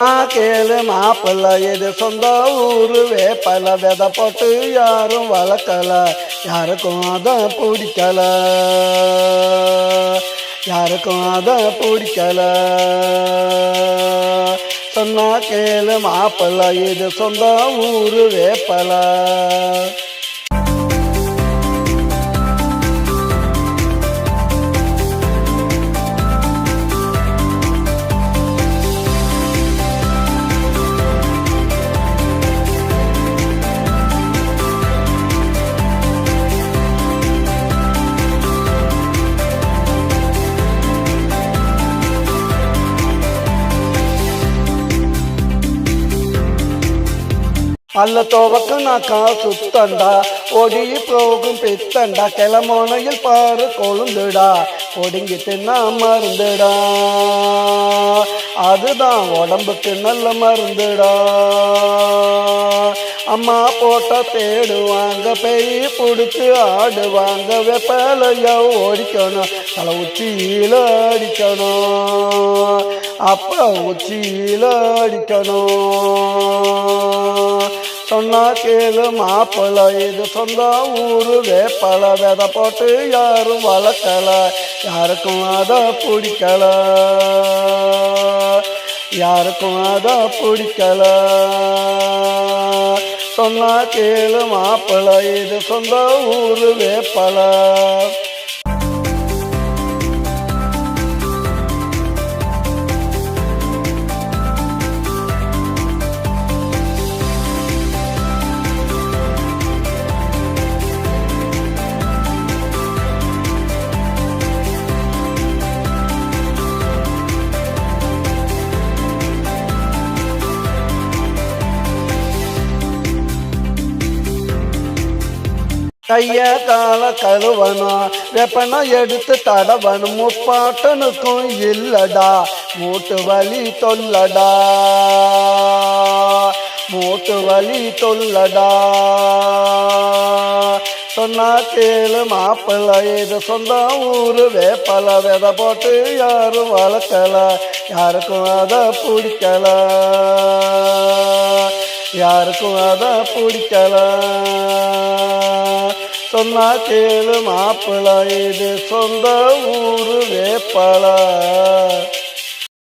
கேளு மாப்பிள்ள இது சொந்த ஊரு வேப்பல விதை போட்டு யாரும் வளர்க்கல யாருக்கும் அதை பிடிக்கல யாருக்கும் அதை பிடிக்கல சொன்னா கேளு மாப்பிள்ள இது சொந்த ஊரு வேப்பலை அல்ல துவக்கு நான் சுத்தண்டா? ஒடி போகும் பித்தண்டா? கிளமோனையில் பாரு கொழுந்துடா. ஒடுங்கி தின்னா மருந்துடா. அதுதான் உடம்புக்கு நல்ல மருந்துடா. அம்மா போட்ட தேடுவாங்க பெய் பிடிச்சி ஆடுவாங்க வெப்பலையா ஓடிக்கணும் தலை உச்சியில் அடிக்கணும். அப்பா உச்சியில் அடிக்கணும். சொன்னா கேளு மாப்பிள்ள. இது சொந்த ஊரு வேப்பல விதை போட்டு யாரும் வளர்க்கல. யாருக்கும் அதை பிடிக்கல. யாருக்கும் அதை பிடிக்கல. சொன்னா கேளு மாப்பிள்ள. இது சொந்த ஊரு வேப்பல கைய கால கழுவணும் வெப்பனை எடுத்து தடவணும். முப்பாட்டனுக்கும் இல்லடா மூட்டு வலி தொல்லடா. மூட்டு வலி தொல்லடா. சொன்னா கேளு மாப்பிள்ள இது சொந்த ஊரு. வேப்பல விதை போட்டு யாரும் வளர்க்கல யாருக்கும் அதை பிடிக்கல. யாருக்கும் அதை பிடிக்கல. சொன்னா கேளு மாப்பிள இது சொந்த ஊரு வேப்பள